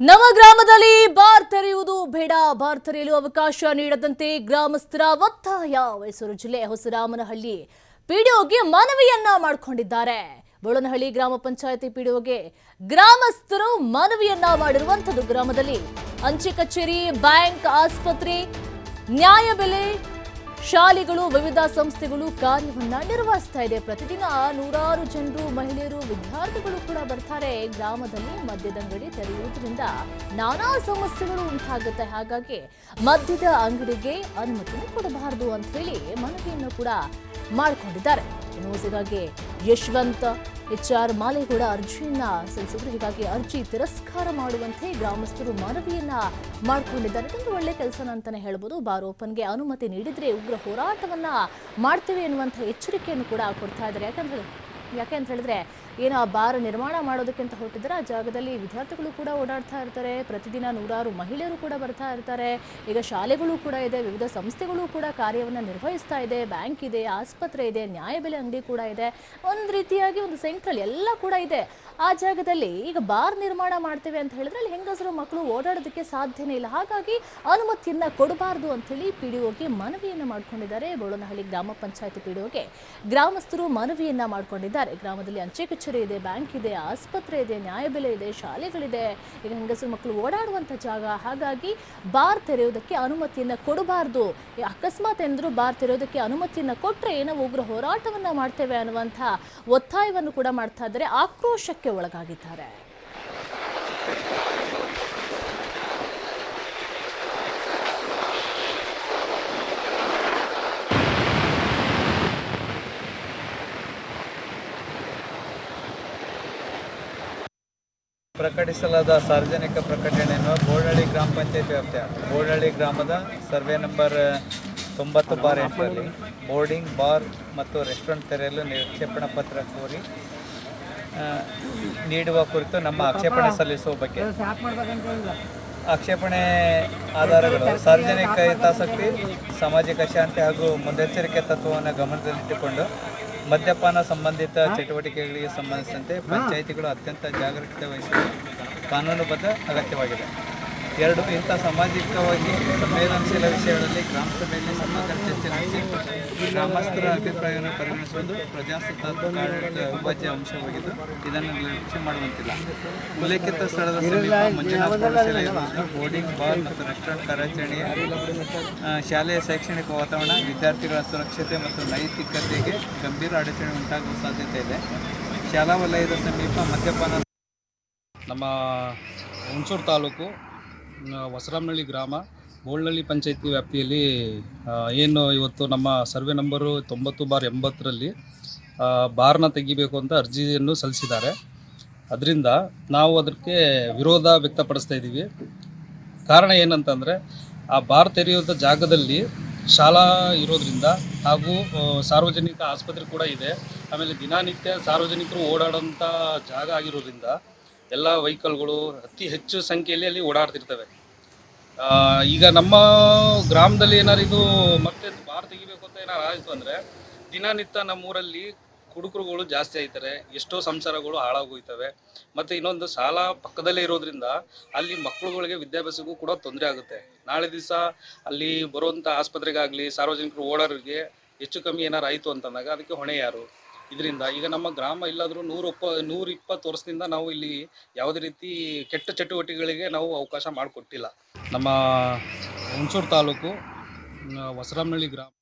ನಮ್ಮ ಗ್ರಾಮದಲ್ಲಿ ಬಾರ್ ತೆರೆಯುವುದು ಬೇಡ. ಬಾರ್ ತೆರೆಯಲು ಅವಕಾಶ ನೀಡದಂತೆ ಗ್ರಾಮಸ್ಥರ ಒತ್ತಾಯ. ಮೈಸೂರು ಜಿಲ್ಲೆ ಹೊಸರಾಮನಹಳ್ಳಿ ಪಿಡಿಒಗೆ ಮನವಿಯನ್ನ ಮಾಡಿಕೊಂಡಿದ್ದಾರೆ. ಬೋಳನಹಳ್ಳಿ ಗ್ರಾಮ ಪಂಚಾಯತಿ ಪಿಡಿಒಗೆ ಗ್ರಾಮಸ್ಥರು ಮನವಿಯನ್ನ ಮಾಡಿರುವಂಥದ್ದು ಗ್ರಾಮದಲ್ಲಿ. ಅಂಚೆ ಕಚೇರಿ, ಬ್ಯಾಂಕ್, ಆಸ್ಪತ್ರೆ ನ್ಯಾಯಬೆಲೆ ಶಾಲೆಗಳು, ವಿವಿಧ ಸಂಸ್ಥೆಗಳು ಕಾರ್ಯವನ್ನ ನಿರ್ವಹಿಸ್ತಾ ಇದೆ. ಪ್ರತಿದಿನ ನೂರಾರು ಜನರು, ಮಹಿಳೆಯರು, ವಿದ್ಯಾರ್ಥಿಗಳು ಕೂಡ ಬರ್ತಾರೆ. ಗ್ರಾಮದಲ್ಲಿ ಮದ್ಯದಂಗಡಿ ತೆರೆಯುವುದರಿಂದ ನಾನಾ ಸಮಸ್ಯೆಗಳು ಉಂಟಾಗುತ್ತೆ. ಹಾಗಾಗಿ ಮದ್ಯದ ಅಂಗಡಿಗೆ ಅನುಮತಿ ಕೊಡಬಾರದು ಅಂತ ಹೇಳಿ ಮನವಿಯನ್ನು ಕೂಡ ಮಾಡಿಕೊಂಡಿದ್ದಾರೆ. ಇನ್ನು ಹೀಗಾಗಿ ಯಶವಂತ್ ಎಚ್ ಆರ್ ಮಾಲೇಗೌಡ ಅರ್ಜಿಯನ್ನ ಸಲ್ಲಿಸಿದ್ರು. ಹೀಗಾಗಿ ಅರ್ಜಿ ತಿರಸ್ಕಾರ ಮಾಡುವಂತೆ ಗ್ರಾಮಸ್ಥರು ಮನವಿಯನ್ನ ಮಾಡಿಕೊಂಡಿದ್ದಾರೆ. ಇದೊಂದು ಒಳ್ಳೆ ಕೆಲಸನ ಅಂತಾನೆ ಹೇಳ್ಬೋದು. ಬಾರ್ ಓಪನ್ಗೆ ಅನುಮತಿ ನೀಡಿದ್ರೆ ಉಗ್ರ ಹೋರಾಟವನ್ನ ಮಾಡ್ತೇವೆ ಎನ್ನುವಂಥ ಎಚ್ಚರಿಕೆಯನ್ನು ಕೂಡ ಕೊಡ್ತಾ ಇದ್ದಾರೆ. ಹೇಳಿ ಯಾಕೆ ಅಂತ ಹೇಳಿದ್ರೆ, ಏನು ಆ ಬಾರ್ ನಿರ್ಮಾಣ ಮಾಡೋದಕ್ಕಿಂತ ಹೊರಟಿದ್ರೆ ಆ ಜಾಗದಲ್ಲಿ ವಿದ್ಯಾರ್ಥಿಗಳು ಕೂಡ ಓಡಾಡ್ತಾ ಇರ್ತಾರೆ. ಪ್ರತಿದಿನ ನೂರಾರು ಮಹಿಳೆಯರು ಕೂಡ ಬರ್ತಾ ಇರ್ತಾರೆ. ಈಗ ಶಾಲೆಗಳು ಕೂಡ ಇದೆ, ವಿವಿಧ ಸಂಸ್ಥೆಗಳು ಕೂಡ ಕಾರ್ಯವನ್ನು ನಿರ್ವಹಿಸ್ತಾ ಇದೆ. ಬ್ಯಾಂಕ್ ಇದೆ, ಆಸ್ಪತ್ರೆ ಇದೆ ನ್ಯಾಯಬೆಲೆ ಅಂಗಡಿ ಕೂಡ ಇದೆ. ಒಂದು ರೀತಿಯಾಗಿ ಒಂದು ಸೆಂಟ್ರಲ್ ಎಲ್ಲ ಕೂಡ ಇದೆ. ಆ ಜಾಗದಲ್ಲಿ ಈಗ ಬಾರ್ ನಿರ್ಮಾಣ ಮಾಡ್ತೇವೆ ಅಂತ ಹೇಳಿದ್ರೆ ಅಲ್ಲಿ ಹೆಂಗಸರು ಮಕ್ಕಳು ಓಡಾಡೋದಕ್ಕೆ ಸಾಧ್ಯನೇ ಇಲ್ಲ. ಹಾಗಾಗಿ ಅನುಮತಿಯನ್ನ ಕೊಡಬಾರದು ಅಂತೇಳಿ ಪಿ ಡಿ ಒಗೆ ಮನವಿಯನ್ನು ಮಾಡ್ಕೊಂಡಿದ್ದಾರೆ ಬೋಳನಹಳ್ಳಿ ಗ್ರಾಮ ಪಂಚಾಯತ್ ಪಿ ಡಿ ಒಗೆ. ಗ್ರಾಮಸ್ಥರು ಮನವಿಯನ್ನು ಮಾಡ್ಕೊಂಡಿದ್ದಾರೆ. ಗ್ರಾಮದಲ್ಲಿ ಅಂಚೆ ಕಚೇರಿ ಇದೆ, ಬ್ಯಾಂಕ್ ಇದೆ, ಆಸ್ಪತ್ರೆ ಇದೆ ನ್ಯಾಯಬೆಲೆ ಇದೆ, ಶಾಲೆಗಳಿದೆ. ಈಗ ಹೆಂಗಸರು ಮಕ್ಕಳು ಓಡಾಡುವಂಥ ಜಾಗ. ಹಾಗಾಗಿ ಬಾರ್ ತೆರೆಯೋದಕ್ಕೆ ಅನುಮತಿಯನ್ನು ಕೊಡಬಾರ್ದು. ಅಕಸ್ಮಾತ್ ಎಂದರೂ ಬಾರ್ ತೆರೆಯೋದಕ್ಕೆ ಅನುಮತಿಯನ್ನ ಕೊಟ್ಟರೆ ಏನೋ ಉಗ್ರ ಹೋರಾಟವನ್ನ ಮಾಡ್ತೇವೆ ಅನ್ನುವಂಥ ಒತ್ತಾಯವನ್ನು ಕೂಡ ಮಾಡ್ತಾ ಇದ್ದಾರೆ. ಆಕ್ರೋಶಕ್ಕೆ ಒಳಗಾಗಿದ್ದಾರೆ. ಪ್ರಕಟಿಸಲಾದ ಸಾರ್ವಜನಿಕ ಪ್ರಕಟಣೆಯನ್ನು ಬೋಳಹಳ್ಳಿ ಗ್ರಾಮ ಪಂಚಾಯತ್ ವ್ಯಾಪ್ತಿಯ ಬೋಳಹಳ್ಳಿ ಗ್ರಾಮದ ಸರ್ವೆ ನಂಬರ್ ತೊಂಬತ್ತು ಬಾರ್ ಎಂಟರಲ್ಲಿ ಬೋರ್ಡಿಂಗ್ ಬಾರ್ ಮತ್ತು ರೆಸ್ಟೋರೆಂಟ್ ತೆರೆಯಲು ನಿಕ್ಷೇಪಣಾ ಪತ್ರ ಕೋರಿ ನೀಡುವ ಕುರಿತು ನಮ್ಮ ಆಕ್ಷೇಪಣೆ ಸಲ್ಲಿಸುವ ಬಗ್ಗೆ. ಆಕ್ಷೇಪಣೆ ಆಧಾರಗಳು ಸಾರ್ವಜನಿಕ ಹಿತಾಸಕ್ತಿ, ಸಾಮಾಜಿಕ ಶಾಂತಿ ಹಾಗೂ ಮುನ್ನೆಚ್ಚರಿಕೆ ತತ್ವವನ್ನು ಗಮನದಲ್ಲಿಟ್ಟುಕೊಂಡು ಮದ್ಯಪಾನ ಸಂಬಂಧಿತ ಚಟುವಟಿಕೆಗಳಿಗೆ ಸಂಬಂಧಿಸಿದಂತೆ ಪಂಚಾಯಿತಿಗಳು ಅತ್ಯಂತ ಜಾಗರೂಕತೆ ವಹಿಸಲು ಕಾನೂನುಬದ್ಧ ಅಗತ್ಯವಾಗಿದೆ. ಎರಡು ಇಂಥ ಸಾಮಾಜಿಕವಾಗಿ ಸಂವೇದನಶೀಲ ವಿಷಯಗಳಲ್ಲಿ ಗ್ರಾಮ ಸಭೆಯಲ್ಲಿ ಸಮಗ್ರ ಚರ್ಚೆ ನಡೆಸಿ ಗ್ರಾಮಸ್ಥರ ಅಭಿಪ್ರಾಯವನ್ನು ಪರಿಗಣಿಸುವುದು ಪ್ರಜಾಸತ್ತಾತ್ಮಕ ಅವಿಭಾಜ್ಯ ಅಂಶವಾಗಿದ್ದು ಇದನ್ನು ನಿರ್ಲಕ್ಷ್ಯ ಮಾಡುವಂತಿಲ್ಲ. ಉಲ್ಲೇಖಿತ ಸ್ಥಳದ ಸಮೀಪ ಮಂಜುನಾಥ ಬೋರ್ಡಿಂಗ್ ಬಾಲ್ ಮತ್ತು ರೆಸ್ಟೋರೆಂಟ್ ಕಾರ್ಯಾಚರಣೆಯ ಶಾಲೆಯ ಶೈಕ್ಷಣಿಕ ವಾತಾವರಣ, ವಿದ್ಯಾರ್ಥಿಗಳ ಸುರಕ್ಷತೆ ಮತ್ತು ನೈತಿಕತೆಗೆ ಗಂಭೀರ ಅಡಚಣೆ ಉಂಟಾಗುವ ಸಾಧ್ಯತೆ ಇದೆ. ಶಾಲಾ ವಲಯದ ಸಮೀಪ ಮದ್ಯಪಾನ ನಮ್ಮ ಹುಣಸೂರು ತಾಲೂಕು ಹೊಸರಾಮನಹಳ್ಳಿ ಗ್ರಾಮ ಬೋಳ್ನಳ್ಳಿ ಪಂಚಾಯತಿ ವ್ಯಾಪ್ತಿಯಲ್ಲಿ ಏನು ಇವತ್ತು ನಮ್ಮ ಸರ್ವೆ ನಂಬರು ತೊಂಬತ್ತು ಬಾರ್ ಎಂಬತ್ತರಲ್ಲಿ ಬಾರ್ನ ತೆಗಿಬೇಕು ಅಂತ ಅರ್ಜಿಯನ್ನು ಸಲ್ಲಿಸಿದ್ದಾರೆ. ಅದರಿಂದ ನಾವು ಅದಕ್ಕೆ ವಿರೋಧ ವ್ಯಕ್ತಪಡಿಸ್ತಾ ಇದ್ದೀವಿ. ಕಾರಣ ಏನಂತಂದರೆ, ಆ ಬಾರ್ ತೆರೆಯುವಂಥ ಜಾಗದಲ್ಲಿ ಶಾಲಾ ಇರೋದ್ರಿಂದ ಹಾಗೂ ಸಾರ್ವಜನಿಕ ಆಸ್ಪತ್ರೆ ಕೂಡ ಇದೆ. ಆಮೇಲೆ ದಿನನಿತ್ಯ ಸಾರ್ವಜನಿಕರು ಓಡಾಡೋಂಥ ಜಾಗ ಆಗಿರೋದ್ರಿಂದ ಎಲ್ಲ ವೆಹಿಕಲ್ಗಳು ಅತಿ ಹೆಚ್ಚು ಸಂಖ್ಯೆಯಲ್ಲಿ ಅಲ್ಲಿ ಓಡಾಡ್ತಿರ್ತವೆ. ಈಗ ನಮ್ಮ ಗ್ರಾಮದಲ್ಲಿ ಏನಾರು ಇದು ಮತ್ತೆ ಬಾರ್ ತೆಗಿಬೇಕು ಅಂತ ಏನಾರು ಆಯಿತು ಅಂದರೆ ದಿನನಿತ್ಯ ನಮ್ಮೂರಲ್ಲಿ ಕುಡುಕರುಗಳು ಜಾಸ್ತಿ ಆಯ್ತಾರೆ, ಎಷ್ಟೋ ಸಂಸಾರಗಳು ಹಾಳಾಗೋಯ್ತವೆ. ಮತ್ತು ಇನ್ನೊಂದು ಸಾಲ ಪಕ್ಕದಲ್ಲೇ ಇರೋದ್ರಿಂದ ಅಲ್ಲಿ ಮಕ್ಕಳುಗಳಿಗೆ ವಿದ್ಯಾಭ್ಯಾಸಕ್ಕೂ ಕೂಡ ತೊಂದರೆ ಆಗುತ್ತೆ. ನಾಳೆ ದಿವಸ ಅಲ್ಲಿ ಬರುವಂಥ ಆಸ್ಪತ್ರೆಗಾಗಲಿ ಸಾರ್ವಜನಿಕರು ಓಡೋರಿಗೆ ಹೆಚ್ಚು ಕಮ್ಮಿ ಏನಾರು ಆಯಿತು ಅಂತಂದಾಗ ಅದಕ್ಕೆ ಹೊಣೆ ಯಾರು? ಇದರಿಂದ ಈಗ ನಮ್ಮ ಗ್ರಾಮ ಇಲ್ಲಾದರೂ ನೂರಪ್ಪ ನೂರ ಇಪ್ಪತ್ತು ವರ್ಷದಿಂದ ನಾವು ಇಲ್ಲಿ ಯಾವುದೇ ರೀತಿ ಕೆಟ್ಟ ಚಟುವಟಿಕೆಗಳಿಗೆ ನಾವು ಅವಕಾಶ ಮಾಡಿಕೊಟ್ಟಿಲ್ಲ. ನಮ್ಮ ಹುಣಸೂರು ತಾಲೂಕು ಆ, ಹೊಸರಾಮನಹಳ್ಳಿ ಗ್ರಾಮ.